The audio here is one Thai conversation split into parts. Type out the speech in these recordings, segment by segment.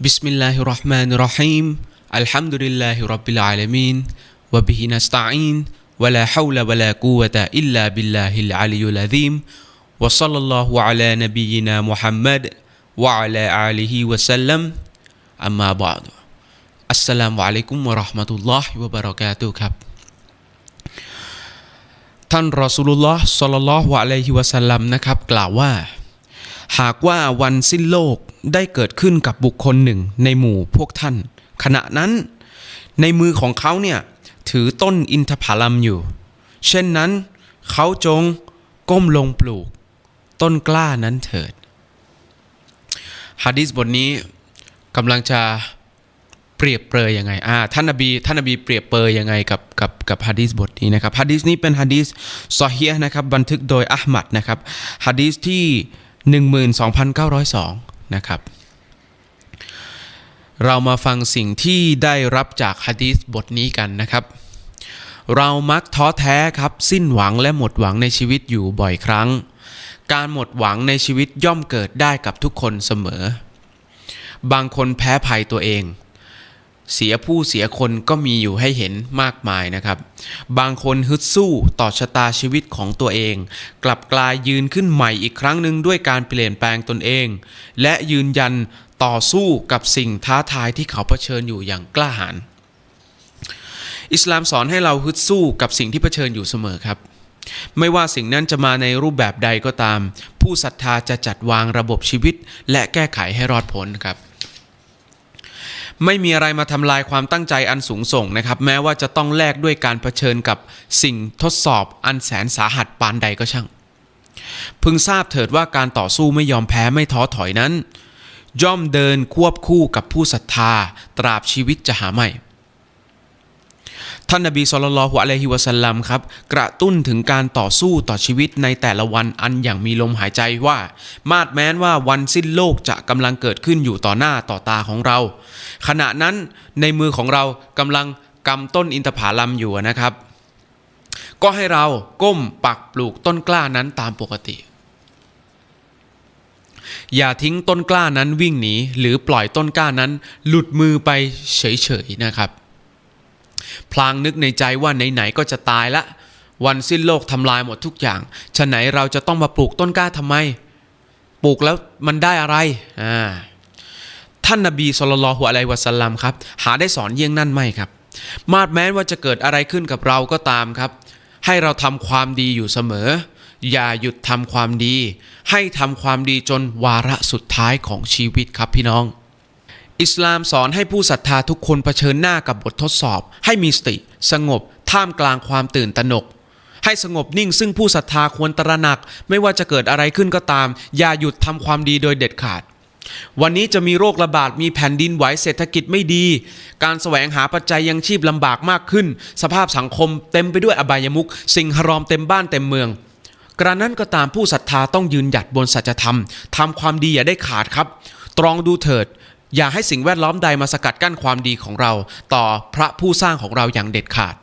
بسم الله الرحمن الرحيم الحمد لله رب العالمين وبه نستعين ولا حول ولا قوة إلا بالله العلي العظيم وصلى الله على نبينا محمد وعلى آله وسلم أما بعد السلام عليكم ورحمة الله وبركاته ครับ ท่านรอสูลุลลอฮ์สัลลัลลอฮุอะลัยฮิวะสัลลัมนะครับ กล่าวว่า หากว่าวันสิ้นโลก ได้เกิดขึ้นกับบุคคลหนึ่งในหมู่พวกท่าน ขณะนั้น ในมือของเขาเนี่ยถือต้นอินทผลัมอยู่ เช่นนั้น เขาจงก้มลงปลูก ต้นกล้านั้นเถิดฮะดีษบทนี้กำลังจะเปรียบเปรยยังไงอ่าท่านนบีท่านนบีเปรียบเปรยยังไงกับกับกับฮะดีษบทนี้นะครับฮะดีษนี้เป็นฮะดีษซอฮียนะครับบันทึกโดยอัลมัดนะครับฮะดีษที่ 12,902 นะครับ เรามาฟังสิ่งที่ได้รับจากฮะดีษบทนี้กันนะครับ เรามักท้อแท้ครับ สิ้นหวังและหมดหวังในชีวิตอยู่บ่อยครั้ง การหมดหวังในชีวิตย่อมเกิดได้กับทุกคนเสมอ บางคนแพ้ภัยตัวเอง เสียผู้เสียคนก็มีอยู่ให้เห็นมากมายนะครับ บางคนฮึดสู้ต่อชะตาชีวิตของตัวเอง กลับกลายยืนขึ้นใหม่อีกครั้งหนึ่งด้วยการเปลี่ยนแปลงตนเอง และยืนยันต่อสู้กับสิ่งท้าทายที่เขาเผชิญอยู่อย่างกล้าหาญอิสลามสอนให้เราฮึดสู้กับสิ่งที่เผชิญอยู่เสมอครับ ไม่ว่าสิ่งนั้นจะมาในรูปแบบใดก็ตาม ผู้ศรัทธาจะจัดวางระบบชีวิต และแก้ไขให้รอดพ้นครับ ไม่มีอะไรมาทำลายความตั้งใจอันสูงส่งนะครับ แม้ว่าจะต้องแลกด้วยการเผชิญกับสิ่งทดสอบอันแสนสาหัสปานใดก็ช่าง พึงทราบเถิดว่าการต่อสู้ไม่ยอมแพ้ไม่ท้อถอยนั้นย่อมเดินควบคู่กับผู้ศรัทธา ตราบชีวิตจะหาไม่ ท่านนบีสุลต่านละฮ์อะลัยฮิวะสัลลัมครับกระตุ้นถึงการต่อสู้ต่อชีวิตในแต่ละวันอันอย่างมีลมหายใจว่า มาดแม้นว่าวันสิ้นโลกจะกำลังเกิดขึ้นอยู่ต่อหน้าต่อตาของเรา ขณะนั้นในมือของเรากำลังกำต้นอินทผลัมอยู่นะครับ ก็ให้เราก้มปักปลูกต้นกล้านั้นตามปกติ อย่าทิ้งต้นกล้านั้นวิ่งหนีหรือปล่อยต้นกล้านั้น หลุดมือไปเฉยๆนะครับ พลางนึกในใจว่าไหนๆก็จะตายละ วันสิ้นโลกทำลายหมดทุกอย่างฉะไหนเราจะต้องมาปลูกต้นกล้าทำไม ปลูกแล้วมันได้อะไรอ่าท่านนบีสุลต่านละฮ์อะลัยวะสัลลัมครับหาได้สอนเยี่ยงนั่นไหมครับ มาดแม้ว่าจะเกิดอะไรขึ้นกับเราก็ตามครับ ให้เราทำความดีอยู่เสมอ อย่าหยุดทำความดี ให้ทำความดีจนวาระสุดท้ายของชีวิตครับพี่น้อง อิสลามสอนให้ผู้ศรัทธาทุกคนเผชิญหน้ากับบททดสอบ ให้มีสติ สงบ ท่ามกลางความตื่นตระหนก ให้สงบนิ่งซึ่งผู้ศรัทธาควรตระหนัก ไม่ว่าจะเกิดอะไรขึ้นก็ตาม อย่าหยุดทำความดีโดยเด็ดขาด วันนี้จะมีโรคระบาดมีแผ่นดินไหวเศรษฐกิจไม่ดี การแสวงหาปัจจัยยังชีพลำบากมากขึ้น สภาพสังคมเต็มไปด้วยอบายมุขสิ่งหรอมเต็มบ้านเต็มเมืองกระนั้นก็ตามผู้ศรัทธาต้องยืนหยัดบนสัจธรรมทำความดีอย่าได้ขาดครับ ตรองดูเถิด อย่าให้สิ่งแวดล้อมใดมาสกัดกั้นความดีของเรา ต่อพระผู้สร้างของเราอย่างเด็ดขาด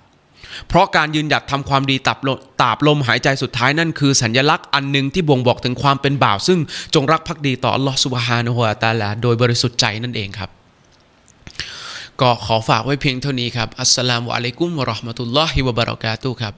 เพราะการยืนหยัดทำความดีตับลตาบลมหายใจสุดท้ายนั่นคือสัญญลักษณ์อันหนึ่งที่บ่งบอกถึงความเป็นบ่าว ซึ่งจงรักภักดีต่อลอสุบฮานะฮุวาตาลาโดยบริสุทธิ์ใจนั่นเองครับ ก็ขอฝากไว้เพียงเท่านี้ครับอัสสลามุอะลัยกุมวะราะห์มะตุลลอฮิวะบะเราะกาตุครับ